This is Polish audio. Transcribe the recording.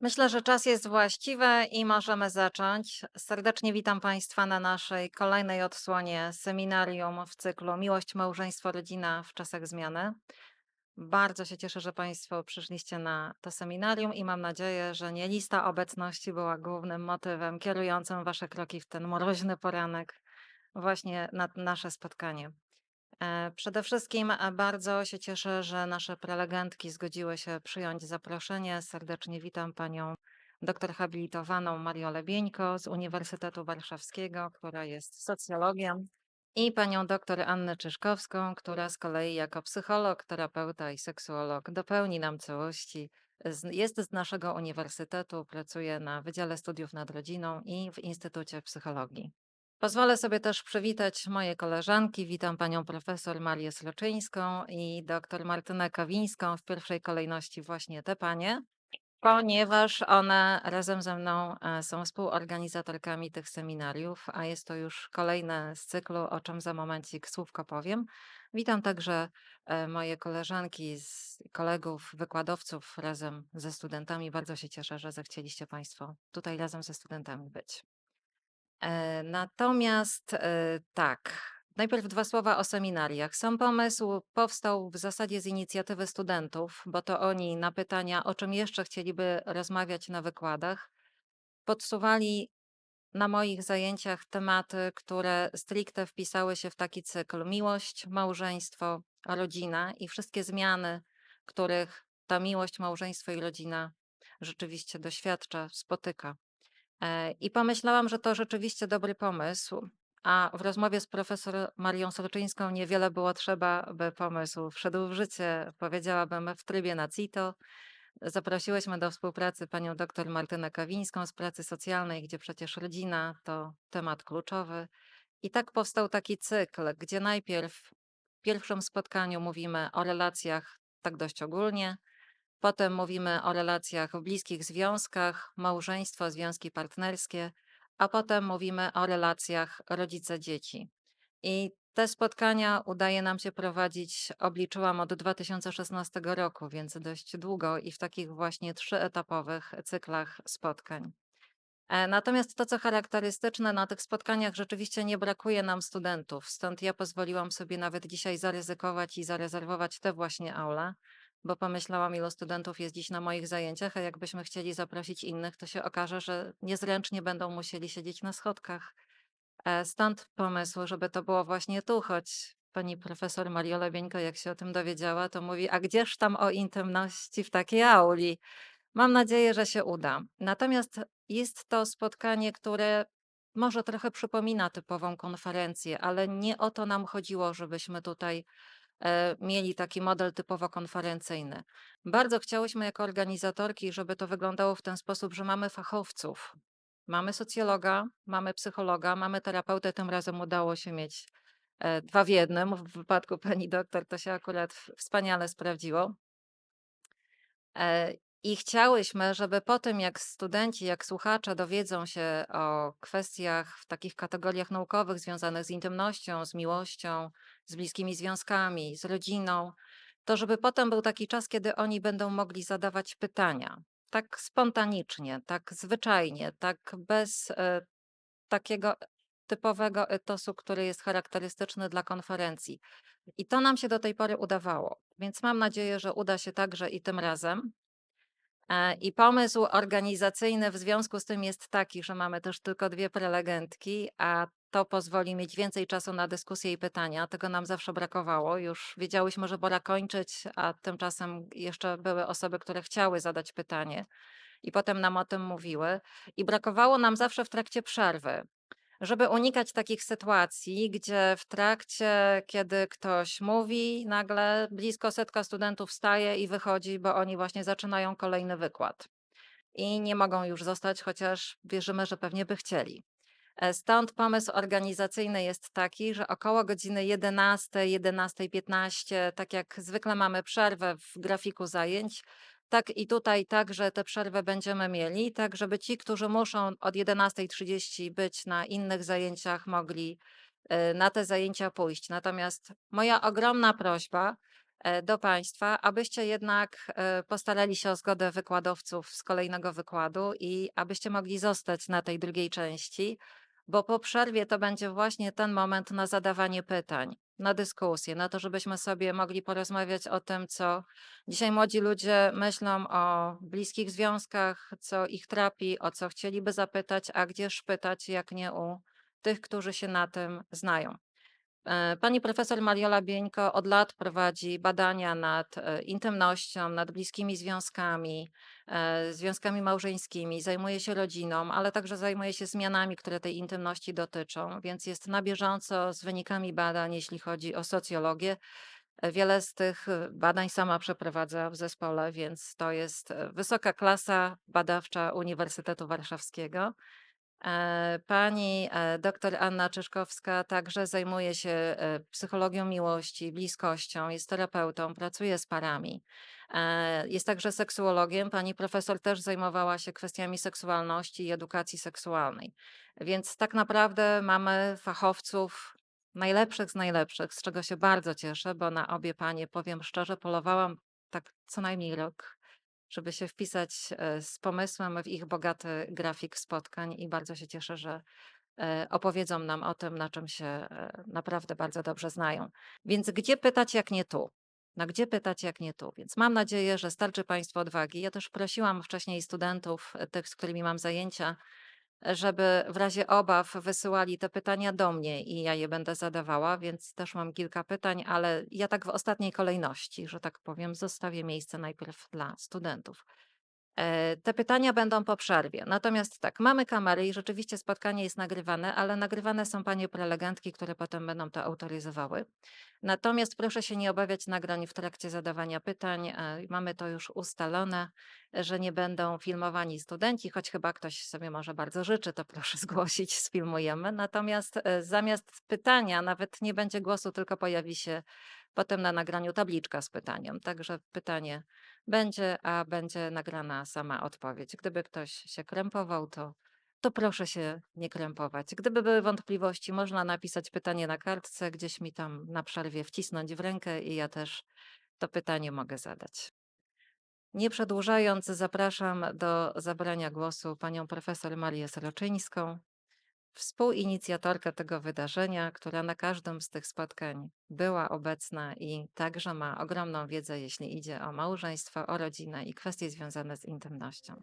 Myślę, że czas jest właściwy i możemy zacząć. Serdecznie witam Państwa na naszej kolejnej odsłonie seminarium w cyklu Miłość, Małżeństwo, Rodzina w czasach zmiany. Bardzo się cieszę, że Państwo przyszliście na to seminarium i mam nadzieję, że nie lista obecności była głównym motywem kierującym Wasze kroki w ten mroźny poranek, właśnie na nasze spotkanie. E, Przede wszystkim e, bardzo się cieszę, że nasze prelegentki zgodziły się przyjąć zaproszenie. Serdecznie witam panią doktor habilitowaną Mariolę Bieńko z Uniwersytetu Warszawskiego, która jest socjologiem, i panią doktor Annę Czyszkowską, która z kolei jako psycholog, terapeuta i seksuolog dopełni nam całości. Jest z naszego uniwersytetu, pracuje na Wydziale Studiów nad Rodziną i w Instytucie Psychologii. Pozwolę sobie też przywitać moje koleżanki. Witam panią profesor Marię Sloczyńską i doktor Martynę Kawińską, w pierwszej kolejności właśnie te panie, ponieważ one razem ze mną e, są współorganizatorkami tych seminariów, a jest to już kolejne z cyklu, o czym za momencik słówko powiem. Witam także e, moje koleżanki, z kolegów, wykładowców razem ze studentami. Bardzo się cieszę, że zechcieliście państwo tutaj razem ze studentami być. E, Natomiast e, tak, najpierw dwa słowa o seminariach. Sam pomysł powstał w zasadzie z inicjatywy studentów, bo to oni na pytania, o czym jeszcze chcieliby rozmawiać na wykładach, podsuwali na moich zajęciach tematy, które stricte wpisały się w taki cykl miłość, małżeństwo, rodzina i wszystkie zmiany, których ta miłość, małżeństwo i rodzina rzeczywiście doświadcza, spotyka. E, I pomyślałam, że to rzeczywiście dobry pomysł. A w rozmowie z profesor Marią Sorczyńską niewiele było trzeba, by pomysł wszedł w życie, powiedziałabym w trybie na CITO. Zaprosiłyśmy do współpracy panią dr Martynę Kawińską z pracy socjalnej, gdzie przecież rodzina to temat kluczowy. I tak powstał taki cykl, gdzie najpierw w pierwszym spotkaniu mówimy o relacjach tak dość ogólnie, Potem mówimy o relacjach w bliskich związkach, małżeństwo, związki partnerskie, a potem mówimy o relacjach rodzice-dzieci. I te spotkania udaje nam się prowadzić, obliczyłam od 2016 roku, więc dość długo i w takich właśnie trzyetapowych cyklach spotkań. E, Natomiast to, co charakterystyczne, na tych spotkaniach rzeczywiście nie brakuje nam studentów, stąd ja pozwoliłam sobie nawet dzisiaj zaryzykować i zarezerwować te właśnie aule, bo pomyślałam, ilu studentów jest dziś na moich zajęciach, a jakbyśmy chcieli zaprosić innych, to się okaże, że niezręcznie będą musieli siedzieć na schodkach. E, Stąd pomysł, żeby to było właśnie tu, choć pani profesor Mariola Bieńko, jak się o tym dowiedziała, to mówi, a gdzież tam o intymności w takiej auli? Mam nadzieję, że się uda. Natomiast jest to spotkanie, które może trochę przypomina typową konferencję, ale nie o to nam chodziło, żebyśmy tutaj mieli taki model typowo konferencyjny. Bardzo chciałyśmy jako organizatorki, żeby to wyglądało w ten sposób, że mamy fachowców. Mamy socjologa, mamy psychologa, mamy terapeutę. Tym razem udało się mieć e, dwa w jednym. W wypadku pani doktor to się akurat wspaniale sprawdziło. I chciałyśmy, żeby po tym, jak studenci, jak słuchacze dowiedzą się o kwestiach w takich kategoriach naukowych związanych z intymnością, z miłością, z bliskimi związkami, z rodziną, to żeby potem był taki czas, kiedy oni będą mogli zadawać pytania. Tak spontanicznie, tak zwyczajnie, tak bez e, takiego typowego etosu, który jest charakterystyczny dla konferencji. I to nam się do tej pory udawało, więc mam nadzieję, że uda się także i tym razem. E, I pomysł organizacyjny w związku z tym jest taki, że mamy też tylko dwie prelegentki, a to pozwoli mieć więcej czasu na dyskusje i pytania. Tego nam zawsze brakowało. Już wiedziałyśmy, że pora kończyć, a tymczasem jeszcze były osoby, które chciały zadać pytanie i potem nam o tym mówiły. I brakowało nam zawsze w trakcie przerwy. Żeby unikać takich sytuacji, gdzie w trakcie, kiedy ktoś mówi, nagle blisko setka studentów wstaje i wychodzi, bo oni właśnie zaczynają kolejny wykład i nie mogą już zostać, chociaż wierzymy, że pewnie by chcieli. E, Stąd pomysł organizacyjny jest taki, że około godziny 11, 11.15, tak jak zwykle mamy przerwę w grafiku zajęć, tak i tutaj także tę przerwę będziemy mieli, tak żeby ci, którzy muszą od 11.30 być na innych zajęciach, mogli e, na te zajęcia pójść. Natomiast moja ogromna prośba, e, do państwa, abyście jednak, e, postarali się o zgodę wykładowców z kolejnego wykładu i abyście mogli zostać na tej drugiej części, bo po przerwie to będzie właśnie ten moment na zadawanie pytań, na dyskusję, na to, żebyśmy sobie mogli porozmawiać o tym, co dzisiaj młodzi ludzie myślą o bliskich związkach, co ich trapi, o co chcieliby zapytać, a gdzież pytać, jak nie u tych, którzy się na tym znają. E, Pani profesor Mariola Bieńko od lat prowadzi badania nad e, intymnością, nad bliskimi związkami, e, związkami małżeńskimi, zajmuje się rodziną, ale także zajmuje się zmianami, które tej intymności dotyczą, więc jest na bieżąco z wynikami badań, jeśli chodzi o socjologię. Wiele z tych badań sama przeprowadza w zespole, więc to jest wysoka klasa badawcza Uniwersytetu Warszawskiego. E, Pani e, doktor Anna Czyszkowska także zajmuje się e, psychologią miłości, bliskością, jest terapeutą, pracuje z parami. Jest także seksuologiem. Pani profesor też zajmowała się kwestiami seksualności i edukacji seksualnej. Więc tak naprawdę mamy fachowców najlepszych z najlepszych, z czego się bardzo cieszę, bo na obie panie, powiem szczerze, polowałam tak co najmniej rok żeby się wpisać e, z pomysłem w ich bogaty grafik spotkań i bardzo się cieszę, że e, opowiedzą nam o tym, na czym się e, naprawdę bardzo dobrze znają. Więc gdzie pytać, jak nie tu? No gdzie pytać, jak nie tu? Więc mam nadzieję, że starczy Państwu odwagi. Ja też prosiłam wcześniej studentów, tych, z którymi mam zajęcia, żeby w razie obaw wysyłali te pytania do mnie i ja je będę zadawała, więc też mam kilka pytań, ale ja tak w ostatniej kolejności, że tak powiem, zostawię miejsce najpierw dla studentów. E, Te pytania będą po przerwie. Natomiast tak, mamy kamery i rzeczywiście spotkanie jest nagrywane, ale nagrywane są panie prelegentki, które potem będą to autoryzowały. Natomiast proszę się nie obawiać nagrań w trakcie zadawania pytań. e, Mamy to już ustalone, że nie będą filmowani studenci, choć chyba ktoś sobie może bardzo życzy, to proszę zgłosić, sfilmujemy. Natomiast e, zamiast pytania nawet nie będzie głosu, tylko pojawi się potem na nagraniu tabliczka z pytaniem. Także pytanie będzie, a będzie nagrana sama odpowiedź. Gdyby ktoś się krępował, to, to proszę się nie krępować. Gdyby były wątpliwości, można napisać pytanie na kartce, gdzieś mi tam na przerwie wcisnąć w rękę i ja też to pytanie mogę zadać. Nie przedłużając, zapraszam do zabrania głosu panią profesor Marię Sroczyńską, współinicjatorkę tego wydarzenia, która na każdym z tych spotkań była obecna i także ma ogromną wiedzę, jeśli idzie o małżeństwo, o rodzinę i kwestie związane z intymnością.